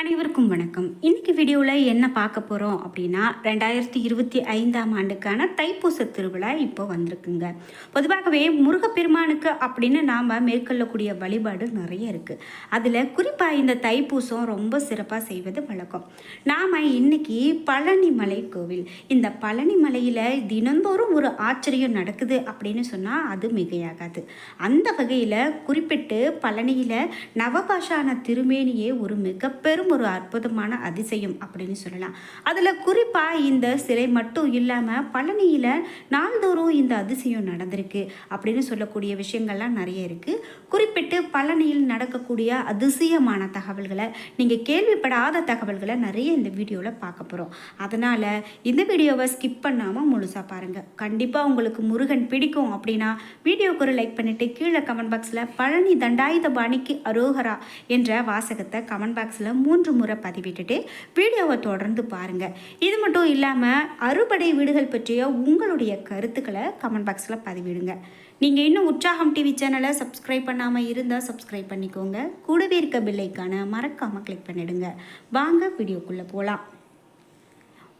அனைவருக்கும் வணக்கம். இன்னைக்கு வீடியோவில் என்ன பார்க்க போகிறோம் அப்படின்னா ரெண்டாயிரத்தி இருபத்தி ஐந்தாம் ஆண்டுக்கான தைப்பூச திருவிழா இப்போ வந்திருக்குங்க. பொதுவாகவே முருகப்பெருமானுக்கு அப்படின்னு நாம் மேற்கொள்ளக்கூடிய வழிபாடு நிறைய இருக்குது அதில் குறிப்பாக இந்த தைப்பூசம் ரொம்ப சிறப்பாக செய்வது வழக்கம். நாம் இன்னைக்கு பழனிமலை கோவில். இந்த பழனிமலையில் தினந்தோறும் ஒரு ஆச்சரியம் நடக்குது அப்படின்னு சொன்னால் அது மிகையாகாது. அந்த வகையில் குறிப்பிட்டு பழனியில் நவபாஷான திருமேனியே ஒரு மிக பெரும் ஒரு அற்புதமான அதிசயம் அப்படின்னு சொல்லலாம். அதில் குறிப்பாக இந்த சிலை மட்டும் இல்லாமல் பழனியில் நாள்தோறும் இந்த அதிசயம் நடந்திருக்கு அப்படின்னு சொல்லக்கூடிய விஷயங்கள்லாம் நிறைய இருக்குது குறிப்பிட்டு பழனியில் நடக்கக்கூடிய அதிசயமான தகவல்களை நீங்கள் கேள்விப்படாத தகவல்களை நிறைய இந்த வீடியோவில் பார்க்க போகிறோம் அதனால் இந்த வீடியோவை ஸ்கிப் பண்ணாமல் முழுசாக பாருங்கள் கண்டிப்பாக உங்களுக்கு முருகன் பிடிக்கும் அப்படின்னா வீடியோக்கு ஒரு லைக் பண்ணிவிட்டு கீழே கமெண்ட் பாக்ஸில் பழனி தண்டாயுத பாணிக்கு அரோகரா என்ற வாசகத்தை கமெண்ட் பாக்ஸில் மூணு மூன்று முறை பதிவிட்டுட்டு வீடியோவை தொடர்ந்து பாருங்கள் இது மட்டும் இல்லாமல் அறுபடை வீடுகள் பற்றிய உங்களுடைய கருத்துக்களை கமெண்ட் பாக்ஸில் பதிவிடுங்க. நீங்கள் இன்னும் உற்சாகம் டிவி சேனலை சப்ஸ்கிரைப் பண்ணாமல் இருந்தால் சப்ஸ்கிரைப் பண்ணிக்கோங்க. கூடவே இருக்க பில்லைக்கான மறக்காமல் கிளிக் பண்ணிடுங்க. வாங்க வீடியோக்குள்ளே போகலாம்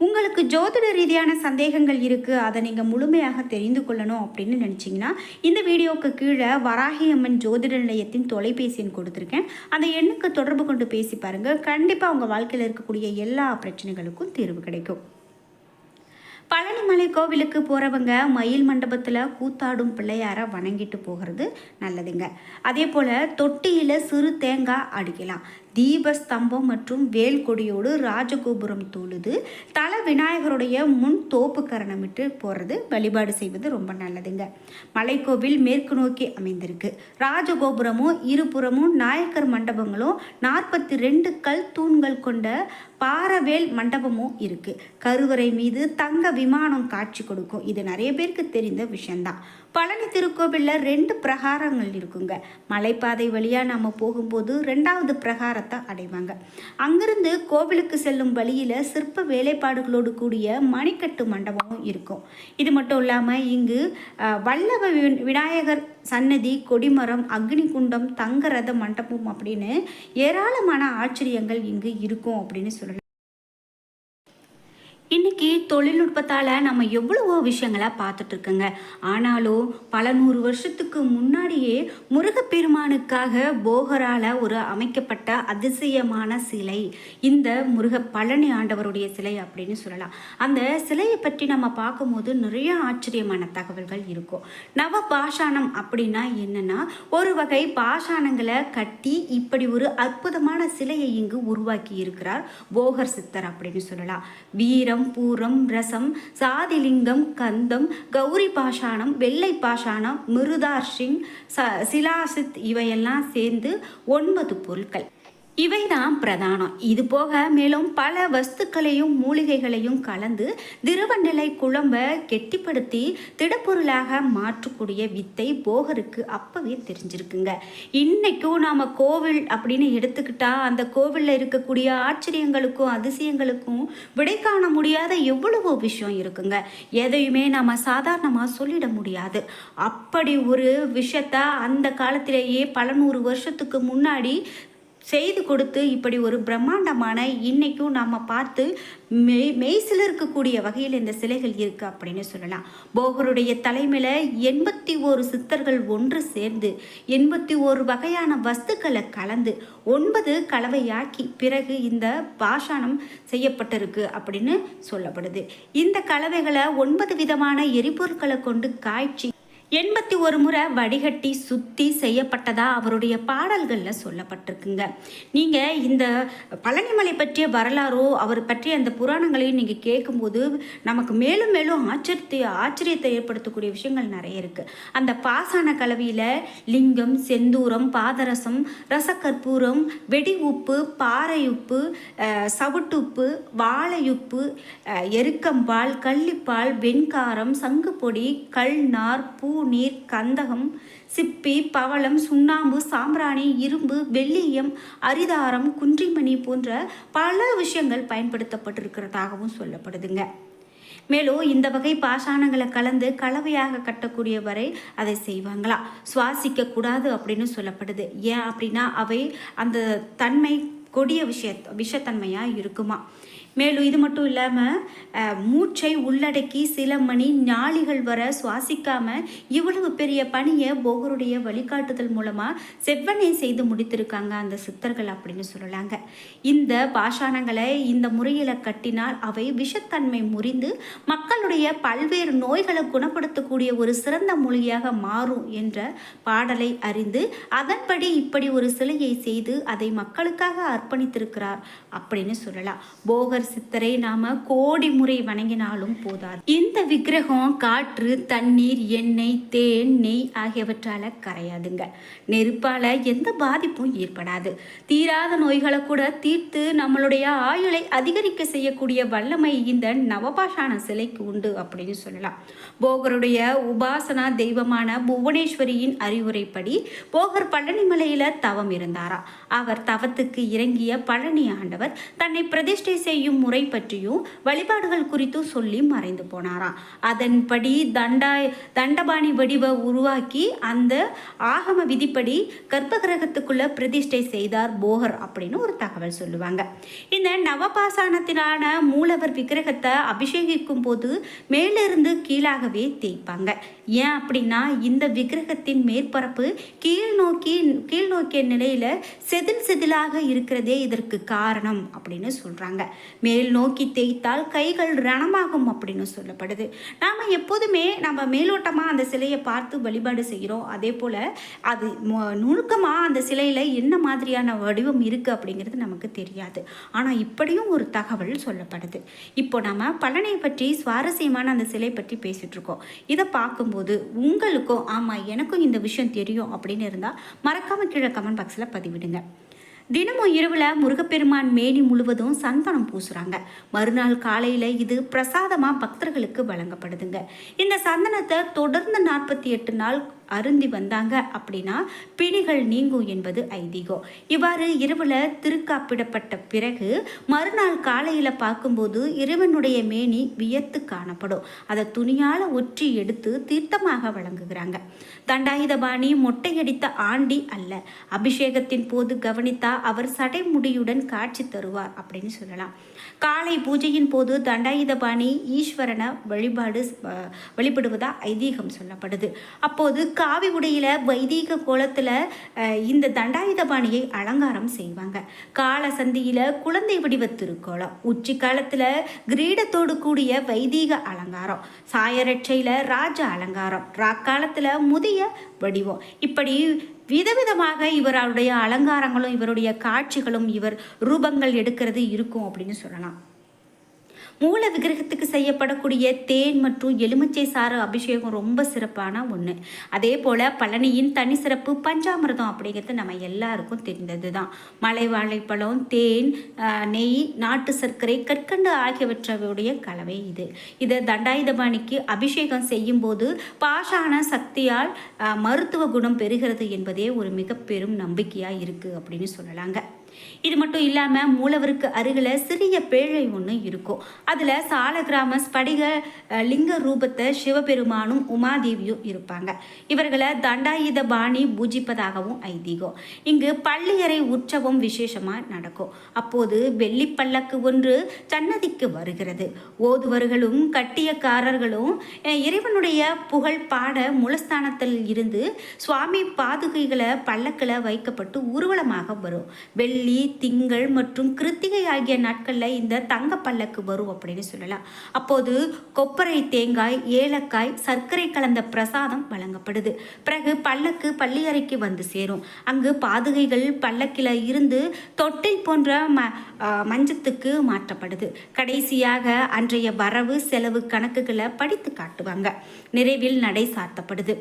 உங்களுக்கு ஜோதிட ரீதியான சந்தேகங்கள் இருக்குது அதை நீங்கள் முழுமையாக தெரிந்து கொள்ளணும் அப்படின்னு நினச்சிங்கன்னா இந்த வீடியோவுக்கு கீழே வராகி அம்மன் ஜோதிட நிலையத்தின் தொலைபேசி எண் கொடுத்துருக்கேன். அந்த எண்ணுக்கு தொடர்பு கொண்டு பேசி பாருங்கள் கண்டிப்பாக உங்கள் வாழ்க்கையில் இருக்கக்கூடிய எல்லா பிரச்சனைகளுக்கும் தீர்வு கிடைக்கும். பழனிமலை கோவிலுக்கு போகிறவங்க மயில் மண்டபத்தில் கூத்தாடும் பிள்ளையாரை வணங்கிட்டு போகிறது நல்லதுங்க. அதே போல் தொட்டியில் சிறு தேங்காய் அடிக்கலாம். தீபஸ்தம்பம் மற்றும் வேல் கொடியோடு ராஜகோபுரம் தோழுது தலை விநாயகருடைய முன் தோப்பு கரணமிட்டு போகிறது வழிபாடு செய்வது ரொம்ப நல்லதுங்க. மலைக்கோவில் மேற்கு நோக்கி அமைந்திருக்கு. ராஜகோபுரமும் இருபுறமும் நாயக்கர் மண்டபங்களும் நாற்பத்தி ரெண்டு கல் தூண்கள் கொண்ட பாறவேல் மண்டபமும் இருக்குது கருவறை மீது தங்க விமானம் காட்சி கொடுக்கும். இது நிறைய பேருக்கு தெரிந்த விஷயந்தான் பழனி திருக்கோவிலில் ரெண்டு பிரகாரங்கள் இருக்குங்க. மலைப்பாதை வழியாக நம்ம போகும்போது ரெண்டாவது பிரகாரத்தை அடைவாங்க. அங்கிருந்து கோவிலுக்கு செல்லும் வழியில் சிற்ப வேலைப்பாடுகளோடு கூடிய மணிக்கட்டு மண்டபமும் இருக்கும். இது மட்டும் இல்லாமல் இங்கு வல்லவ விநாயகர் சன்னதி கொடிமரம் அக்னி குண்டம் தங்கரத மண்டபம் அப்படின்னு ஏராளமான ஆச்சரியங்கள் இங்கு இருக்கும் அப்படின்னு சொல்லலாம் இன்னைக்கு தொழில்நுட்பத்தால் நம்ம எவ்வளவோ விஷயங்களை பார்த்துட்டு இருக்கோங்க ஆனாலும் பல நூறு வருஷத்துக்கு முன்னாடியே முருகப்பெருமானுக்காக போகரால ஒரு அமைக்கப்பட்ட அதிசயமான சிலை. இந்த முருக பழனி ஆண்டவருடைய சிலை அப்படின்னு சொல்லலாம். அந்த சிலையை பற்றி நம்ம பார்க்கும்போது நிறைய ஆச்சரியமான தகவல்கள் இருக்கும். நவ பாஷாணம் அப்படின்னா என்னன்னா ஒரு வகை பாஷாணங்களை கட்டி இப்படி ஒரு அற்புதமான சிலையை இங்கு உருவாக்கி இருக்கிறார் போகர் சித்தர் அப்படின்னு சொல்லலாம். வீரம் பூரம் ரசம் சாதிலிங்கம் கந்தம் கௌரி பாஷாணம் வெள்ளை பாஷாணம் மிருதார் சிங் ச சிலாசித் இவையெல்லாம் சேர்ந்து ஒன்பது பொருட்கள். இவைதான் பிரதானம். இது போக மேலும் பல வஸ்துக்களையும் மூலிகைகளையும் கலந்து திரவநிலை குழம்ப கெட்டிப்படுத்தி திடப்பொருளாக மாற்றக்கூடிய வித்தை போகருக்கு அப்பவே தெரிஞ்சிருக்குங்க. இன்னைக்கும் நாம கோவில் அப்படின்னு எடுத்துக்கிட்டா அந்த கோவிலில் இருக்கக்கூடிய ஆச்சரியங்களுக்கும் அதிசயங்களுக்கும் விடை காண முடியாத எவ்வளவோ விஷயம் இருக்குங்க. எதையுமே நம்ம சாதாரணமாக சொல்லிட முடியாது. அப்படி ஒரு விஷயத்த அந்த காலத்திலேயே பல நூறு வருஷத்துக்கு முன்னாடி செய்து கொடுத்து இப்படி ஒரு பிரம்மாண்டமான இன்னைக்கும் நம்ம பார்த்து மெய் மெய்சில் இருக்கக்கூடிய வகையில் இந்த சிலைகள் இருக்குது அப்படின்னு சொல்லலாம். போகருடைய தலைமையில் எண்பத்தி ஓரு சித்தர்கள் ஒன்று சேர்ந்து எண்பத்தி ஓரு வகையான வஸ்துக்களை கலந்து ஒன்பது கலவையாக்கி பிறகு இந்த பாஷாணம் செய்யப்பட்டிருக்கு அப்படின்னு சொல்லப்படுது. இந்த கலவைகளை ஒன்பது விதமான எரிபொருட்களை கொண்டு காய்ச்சி எண்பத்தி ஒரு முறை வடிகட்டி சுத்தி செய்யப்பட்டதா அவருடைய பாடல்களில் சொல்லப்பட்டிருக்குங்க. நீங்கள் இந்த பழனிமலை பற்றிய வரலாறோ அவர் பற்றிய அந்த புராணங்களையும் நீங்கள் கேட்கும்போது நமக்கு மேலும் மேலும் ஆச்சரியத்தை ஆச்சரியத்தை ஏற்படுத்தக்கூடிய விஷயங்கள் நிறைய இருக்குது அந்த பாசான கலவையில் லிங்கம் செந்தூரம் பாதரசம் ரசக்கற்பூரம் வெடி உப்பு பாறை உப்பு அஹ், சவுட்டுப்பு வாழையுப்பு உப்பு எருக்கம்பால் கள்ளிப்பால் வெண்காரம் சங்குப்பொடி கல்நார் பூ நீர் கந்தகம் சிப்பி பவளம் சுண்ணாம்பு சாம்பிராணி இரும்பு வெள்ளியம் அரிதாரம் குன்றிமணி போன்ற பல விஷயங்கள் பயன்படுத்தப்பட்டிருக்கிறதாகவும் சொல்லப்படுதுங்க. மேலும் இந்த வகை பாஷாணங்களை கலந்து கலவையாக கட்டக்கூடிய வரை அதை செய்வாங்களாம் சுவாசிக்க கூடாது அப்படின்னு சொல்லப்படுது. ஏன் அப்படின்னா அவை அந்த தன்மை கொடிய விஷய விஷத்தன்மையாக இருக்குமா? மேலும் இது மட்டும் இல்லாமல் மூச்சை உள்ளடக்கி சில மணி நாளிகள் வர சுவாசிக்காமல் இவ்வளவு பெரிய பணியை போகருடைய வழிகாட்டுதல் மூலமாக செவ்வனே செய்து முடித்திருக்காங்க அந்த சித்தர்கள் அப்படின்னு சொல்லலாங்க. இந்த பாஷாணங்களை இந்த முறையில் கட்டினால் அவை விஷத்தன்மை முறிந்து மக்களுடைய பல்வேறு நோய்களை குணப்படுத்தக்கூடிய ஒரு சிறந்த மொழியாக மாறும் என்ற பாடலை அறிந்து அதன்படி இப்படி ஒரு சிலையை செய்து அதை மக்களுக்காக அர்ப்பணித்திருக்கிறார் அப்படின்னு சொல்லலாம். போகர் சித்தரை நாம கோடி முறை வணங்கினாலும் போதாது. இந்த விக்கிரகம் காற்று தண்ணீர் எண்ணெய் தேன் நெய் ஆகியவற்றால கரையாதுங்க. நெருப்பால எந்த பாதிப்பும் ஏற்படாது. தீராத நோய்களை கூட தீர்த்து நம்மளுடைய ஆயுளை அதிகரிக்க செய்யக்கூடிய வல்லமை இந்த நவபாஷான சிலைக்கு உண்டு அப்படின்னு சொல்லலாம். போகருடைய உபாசனா தெய்வமான புவனேஸ்வரியின் அறிவுரைப்படி போகர் பழனி மலையில தவம் இருந்தாரா அவர் தவத்துக்கு இறங்கிய பழனி ஆண்டவர் தன்னை பிரதிஷ்டை செய்யும் முறை பற்றியும் வழிபாடுகள் குறித்தும் சொல்லி மறைந்து போனாராம் அதன்படி தண்டாய் தண்டபாணி வடிவ உருவாக்கி அந்த ஆகம விதிப்படி கர்ப்பகிரகத்துக்குள்ள பிரதிஷ்டை செய்தார் போகர் அப்படின்னு ஒரு தகவல் சொல்லுவாங்க. இந்த நவபாசானத்திலான மூலவர் விக்கிரகத்தை அபிஷேகிக்கும் போது மேலிருந்து கீழாகவே தேய்ப்பாங்க. ஏன் அப்படின்னா இந்த விக்கிரகத்தின் மேற்பரப்பு கீழ் நோக்கி கீழ் நோக்கிய நிலையில செதில் செதிலாக இருக்கிறதே இதற்கு காரணம் அப்படின்னு சொல்றாங்க. மேல் நோக்கி தேய்த்தால் கைகள் ரணமாகும் அப்படின்னு சொல்லப்படுது. நாம் எப்போதுமே நம்ம மேலோட்டமாக அந்த சிலையை பார்த்து வழிபாடு செய்கிறோம். அதே போல் அது நுணுக்கமாக அந்த சிலையில் என்ன மாதிரியான வடிவம் இருக்குது அப்படிங்கிறது நமக்கு தெரியாது. ஆனால் இப்படியும் ஒரு தகவல் சொல்லப்படுது. இப்போ நம்ம பழனை பற்றி சுவாரஸ்யமான அந்த சிலை பற்றி பேசிகிட்ருக்கோம் இதை பார்க்கும்போது உங்களுக்கும் ஆமாம் எனக்கும் இந்த விஷயம் தெரியும் அப்படின்னு இருந்தால் மறக்காமல் கீழே கமெண்ட் பாக்ஸில் பதிவிடுங்க. தினமும் இரவில் முருகப்பெருமான் மேனி முழுவதும் சந்தனம் பூசுகிறாங்க மறுநாள் காலையில் இது பிரசாதமாக பக்தர்களுக்கு வழங்கப்படுதுங்க. இந்த சந்தனத்தை தொடர்ந்து நாற்பத்தி எட்டு நாள் அருந்தி வந்தாங்க அப்படின்னா பிணிகள் நீங்கும் என்பது ஐதீகம். இவ்வாறு இரவில் திருக்காப்பிடப்பட்ட பிறகு மறுநாள் காலையில் பார்க்கும்போது இறைவனுடைய மேனி வியத்து காணப்படும். அதை துணியால் ஒற்றி எடுத்து தீர்த்தமாக வழங்குகிறாங்க. தண்டாயுதபாணி மொட்டையடித்த ஆண்டி அல்ல. அபிஷேகத்தின் போது கவனித்தா அவர் சடைமுடியுடன் காட்சி தருவார் அப்படின்னு சொல்லலாம். காலை பூஜையின் போது தண்டாயுதபாணி ஈஸ்வரனை வழிபாடு வழிபடுவதா ஐதீகம் சொல்லப்படுது. அப்போது காவி உடையில் வைதீக கோலத்தில் இந்த தண்டாயுதபாணியை அலங்காரம் செய்வாங்க. கால சந்தியில் குழந்தை வடிவ திருக்கோலம் உச்சி காலத்தில் கிரீடத்தோடு கூடிய வைதீக அலங்காரம் சாயரட்சையில் ராஜ அலங்காரம் ராக்காலத்தில் முதிய வடிவம். இப்படி விதவிதமாக இவருடைய அலங்காரங்களும் இவருடைய காட்சிகளும் இவர் ரூபங்கள் எடுக்கிறது இருக்கும் அப்படின்னு சொல்லலாம். மூல விக்கிரகத்துக்கு செய்யப்படக்கூடிய தேன் மற்றும் எலுமிச்சை சாறு அபிஷேகம் ரொம்ப சிறப்பான ஒன்று அதே போல் பழனியின் தனி சிறப்பு பஞ்சாமிரதம் அப்படிங்கிறது நம்ம எல்லாருக்கும் தெரிந்தது தான் மலை வாழைப்பழம் தேன் நெய் நாட்டு சர்க்கரை கற்கண்டு ஆகியவற்றுடைய கலவை இது. இதை தண்டாயுதபாணிக்கு அபிஷேகம் செய்யும் போது பாஷான சக்தியால் மருத்துவ குணம் பெறுகிறது என்பதே ஒரு மிக பெரும் நம்பிக்கையாக இருக்குது அப்படின்னு சொல்லலாங்க. இது மட்டும் இல்லாமல் மூலவருக்கு அருகில் சிறிய பேழை ஒன்று இருக்கும். அதில் சாலகிராம ஸ்படிக லிங்க ரூபத்தை சிவபெருமானும் உமாதேவியும் இருப்பாங்க. இவர்களை தண்டாயுத பாணி பூஜிப்பதாகவும் ஐதீகம். இங்கு பள்ளியறை உற்சவம் விசேஷமாக நடக்கும். அப்போது வெள்ளி பல்லக்கு ஒன்று சன்னதிக்கு வருகிறது. ஓதுவர்களும் கட்டியக்காரர்களும் இறைவனுடைய புகழ் பாட முலஸ்தானத்தில் இருந்து சுவாமி பாதுகைகளை பல்லக்கில் வைக்கப்பட்டு ஊர்வலமாக வரும். வெள்ளி திங்கள் மற்றும் கிருத்திகை ஆகிய நாட்களில் இந்த தங்க பல்லக்கு வரும் அப்படின்னு சொல்லலாம். அப்போது கொப்பரை தேங்காய் ஏலக்காய் சர்க்கரை கலந்த பிரசாதம் வழங்கப்படுது. பிறகு பல்லக்கு பள்ளியறைக்கு வந்து சேரும். அங்கு பாதுகைகள் பல்லக்கில் இருந்து தொட்டை போன்ற ம மஞ்சத்துக்கு மாற்றப்படுது. கடைசியாக அன்றைய வரவு செலவு கணக்குகளை படித்து காட்டுவாங்க. நிறைவில் நடை சாத்தப்படுது.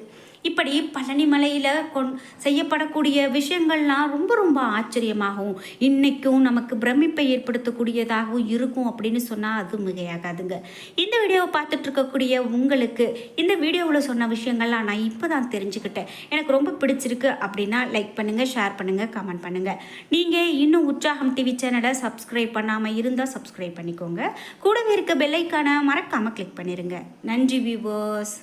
இப்படி பழனிமலையில் கொண் செய்யப்படக்கூடிய விஷயங்கள்லாம் ரொம்ப ரொம்ப ஆச்சரியமாகவும் இன்றைக்கும் நமக்கு பிரமிப்பை ஏற்படுத்தக்கூடியதாகவும் இருக்கும் அப்படின்னு சொன்னால் அது மிகையாகாதுங்க. இந்த வீடியோவை பார்த்துட்டு இருக்கக்கூடிய உங்களுக்கு இந்த வீடியோவில் சொன்ன விஷயங்கள்லாம் நான் இப்போ தான் தெரிஞ்சுக்கிட்டேன். எனக்கு ரொம்ப பிடிச்சிருக்கு அப்படின்னா லைக் பண்ணுங்கள் ஷேர் பண்ணுங்கள் கமெண்ட் பண்ணுங்கள் நீங்கள் இன்னும் உற்சாகம் டிவி சேனலை சப்ஸ்கிரைப் பண்ணாமல் இருந்தால் சப்ஸ்கிரைப் பண்ணிக்கோங்க. கூடவே இருக்க பெல்லைக்கான மறக்காமல் கிளிக் பண்ணிடுங்க நன்றி வியூவர்ஸ்